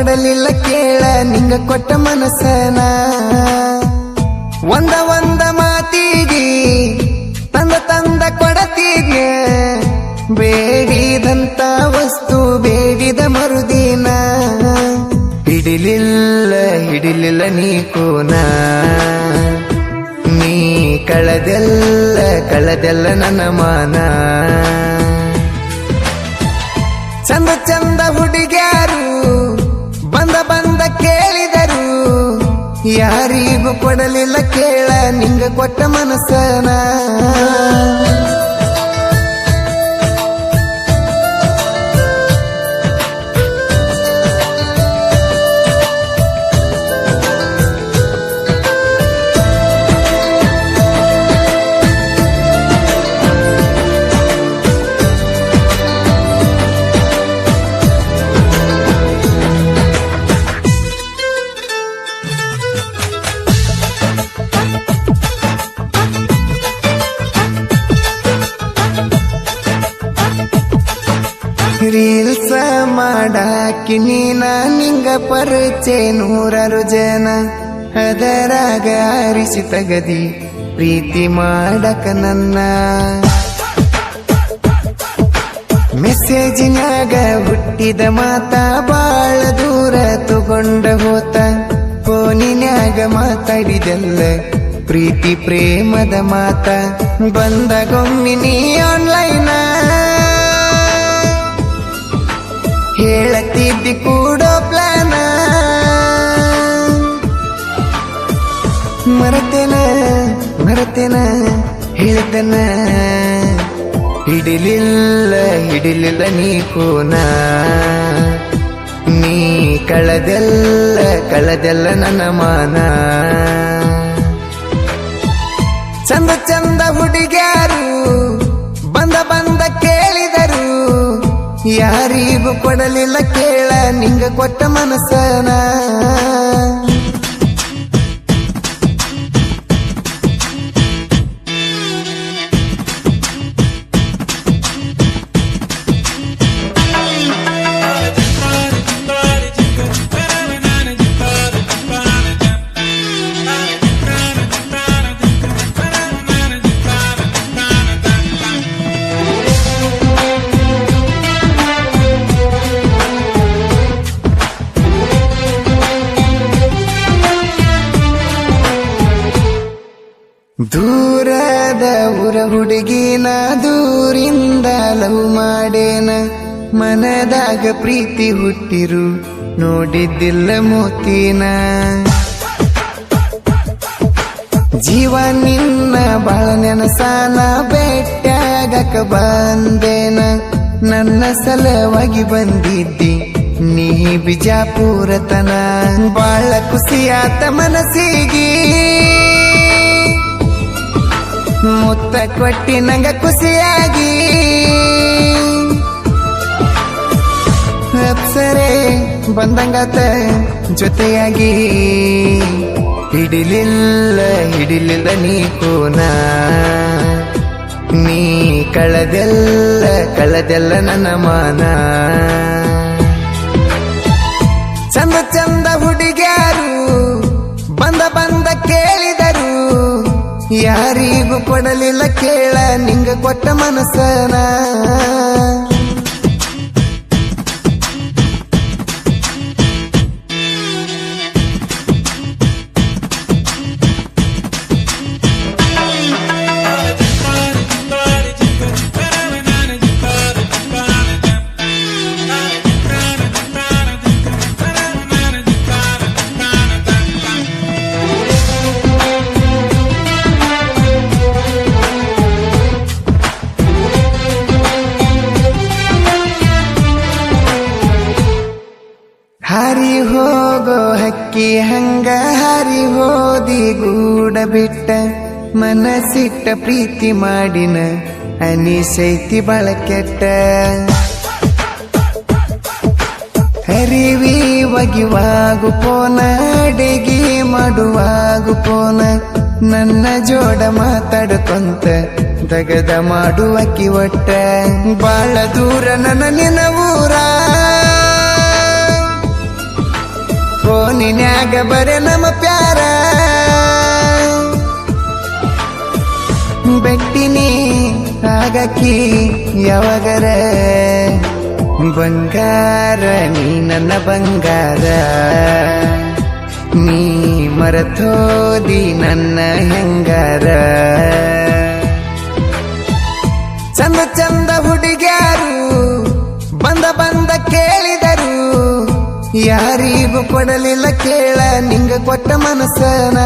ಕೊಡಲಿಲ್ಲ ಕೇಳ, ನಿಂಗ ಕೊಟ್ಟ ಮನಸ್ಸನ. ಒಂದ ಒಂದ ಮಾತಿಗೆ, ತಂದ ತಂದ ಕೊಡತೀಗ ಬೇಡಿದಂತ ವಸ್ತು ಬೇಡಿದ ಮರುದಿನ. ಹಿಡಿಲಿಲ್ಲ ಹಿಡಿಲಿಲ್ಲ ನೀ ಕೋನ. ನೀ ಕಳದೆಲ್ಲ ಕಳದೆಲ್ಲ ನನ್ನ ಮಾನ. ಚಂದ ಚಂದ ಯಾರಿಗೂ ಕೊಡಲಿಲ್ಲ ಕೇಳ ನಿಂಗ ಕೊಟ್ಟ ಮನಸ್ಸನ ಮಾಡಾಕಿ ನೀನ ನಿಂಗ ಪರಿಚೆ ನೂರಾರು ಜನ. ಅದರಾಗ ಆರಿಸಿ ತಗದಿ ಪ್ರೀತಿ ಮಾಡಕ ನನ್ನ. ಮೆಸೇಜಿನಾಗ ಹುಟ್ಟಿದ ಮಾತ ಬಾಳ ದೂರ ತಗೊಂಡ ಹೋತ. ಫೋನಿನ್ಯಾಗ ಮಾತಾಡಿದೆಲ್ಲ ಪ್ರೀತಿ ಪ್ರೇಮದ ಮಾತ. ಬಂದ ನೀ ಆನ್ಲೈನ ಹೇಳತಿದ್ದಿ ಕೂಡೋ ಪ್ಲಾನ? ಮರತೇನ ಮರತೇನ, ಹೇಳ್ತೇನ? ಹಿಡಿಲಿಲ್ಲ ಹಿಡಿಲಿಲ್ಲ ನೀ ಕೋನ? ನೀ ಕಳದೆಲ್ಲ ಕಳದೆಲ್ಲ ನನ್ನ ಮಾನ? ಚಂದ ಚಂದ ಹುಡುಗ್ಯಾರು ಯಾರಿಗೂ ಕೊಡಲಿಲ್ಲ ಕೇಳ ನಿಂಗ ಕೊಟ್ಟ ಮನಸ್ಸನ. ದೂರದ ಊರ ಹುಡುಗಿನ ದೂರಿಂದ ಲವ್ ಮಾಡೇನ. ಮನದಾಗ ಪ್ರೀತಿ ಹುಟ್ಟಿರು, ನೋಡಿದ್ದಿಲ್ಲ ಮೋತಿನ. ಜೀವ ನಿನ್ನ ಬಾಳ ನೆನಸಾನ ಬೆಟ್ಟಾಗಕ ಬಂದೇನ. ನನ್ನ ಸಲವಾಗಿ ಬಂದಿದ್ದಿ ನೀ ಬಿಜಾಪುರತನ. ಬಾಳ ಖುಷಿಯಾತ ಮನಸ್ಸಿಗೆ. ಮುತ್ತ ಕೊಟ್ಟಿ ನಂಗ ಖುಷಿಯಾಗಿ. ಅಪ್ಸರೆ ಬಂದಂಗಾತ ಜೊತೆಯಾಗಿ. ಹಿಡಿಲಿಲ್ಲ ಹಿಡಿಲಿಲ್ಲ ನೀ ಕೋನ ನೀ ಕಳದೆಲ್ಲ ಕಳದೆಲ್ಲ ನನ್ನ ಮಾನ. ಯಾರಿಗೂ ಕೊಡಲಿಲ್ಲ ಕೇಳ ನಿಂಗ ಕೊಟ್ಟ ಮನಸ್ಸನ ಹಾರಿ ಹೋಗೋ ಹಕ್ಕಿ ಹಂಗ ಹರಿ ಹೋದಿ ಗೂಡ ಬಿಟ್ಟ ಮನಸ್ಸಿಟ್ಟ ಪ್ರೀತಿ ಮಾಡಿನ ಅನಿಸೈತಿ ಬಳಕೆಟ್ಟ. ಹರಿವಿ ಒಗಿವಾಗು ಪೋನ ಅಡಿಗೆ ಮಾಡುವಾಗು ಪೋನ ನನ್ನ ಜೋಡ ಮಾತಾಡ್ಕೊಂತ ದಗದ ಮಾಡುವ ಕಿವಟ್ಟ ಬಾಳ ದೂರ ನನ್ನ ನಿನ್ನ ಊರ. ಫೋನಿನ್ಯಾಗ ಬರೆ ನಮ್ಮ ಪ್ಯಾರ. ಬೆಟ್ಟಿನಿ ಆಗಕಿ ಯಾವಾಗರ? ಬಂಗಾರ, ನೀ ನನ್ನ ಬಂಗಾರ. ನೀ ಮರತೋದಿ ನನ್ನ ಹೆಂಗಾರ? ಚಂದ ಚಂದ ಹುಡುಗ್ಯಾರು, ಬಂದ ಬಂದ ಕೇಳಿದರು. ಯಾರಿಗೂ ಕೊಡಲಿಲ್ಲ ಕೇಳ ನಿಂಗ ಕೊಟ್ಟ ಮನಸ್ಸನ